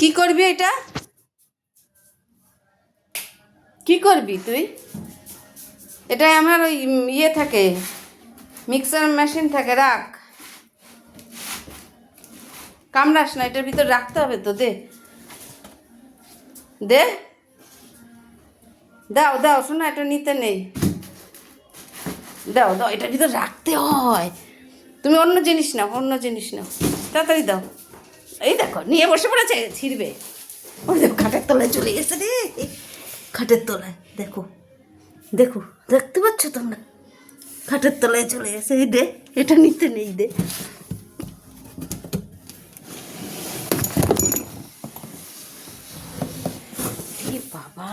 কি করবি এটা? কি করবি তুই? এটা আমার ওই ইয়ে থাকে মিক্সার মেশিন থাকে, রাখ। কামড়াস না, এটার ভিতর রাখতে হবে তো, দে। দে। দাও দাও, শোনো, এটা নিতে নেই। দাও দাও, এটার ভিতর রাখতে হয়। তুমি অন্য জিনিস নাও, অন্য জিনিস নাও। তাড়াতাড়ি দাও। এই দেখো, নিয়ে বসে পড়েছে, ছিঁড়বে। ওই দেখো, খাটের তলায় চলে গেছে রে। খাটের তলায়, দেখো দেখো, দেখতে পাচ্ছ তোমরা? খাটের তলায় চলে গেছে, এই দে, এটা নিতে নেই দে। বাবা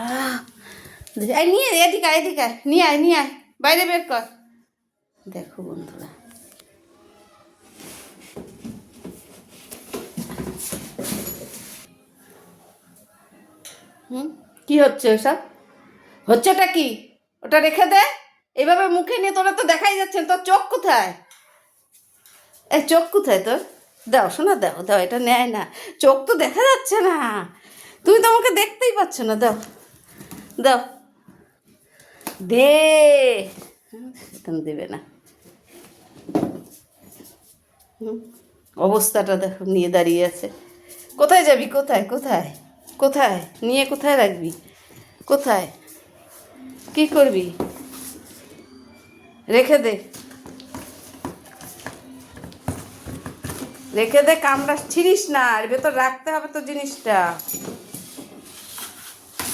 নিয়ে, এদিকে এদিকে নিয়ে আয় নিয়ে আয়, বাইরে বের কর। দেখো বন্ধুরা হুম? কি হচ্ছে ওসব হচ্ছেটা কি? ওটা রেখে দে। এভাবে মুখে নিয়ে তোরা তো দেখাই যাচ্ছে না, তোর চোখ কোথায়? এই চোখ কোথায় তোর? দাও শোনা দাও দাও এটা নেয় না। চোখ তো দেখা যাচ্ছে না। তুমি তো আমাকে দেখতেই পাচ্ছ না। দাও দাও। দে। দেবে না। অবস্থাটা দেখো নিয়ে দাঁড়িয়ে আছে। কোথায় যাবি? কোথায়? কোথায়? কোথায়? নিয়ে কোথায় রাখবি? কোথায়? কি করবি? রেখে দে। রেখে দে, কামড়া ছিড়িস না, আর ভেতর রাখতে হবে তো জিনিসটা।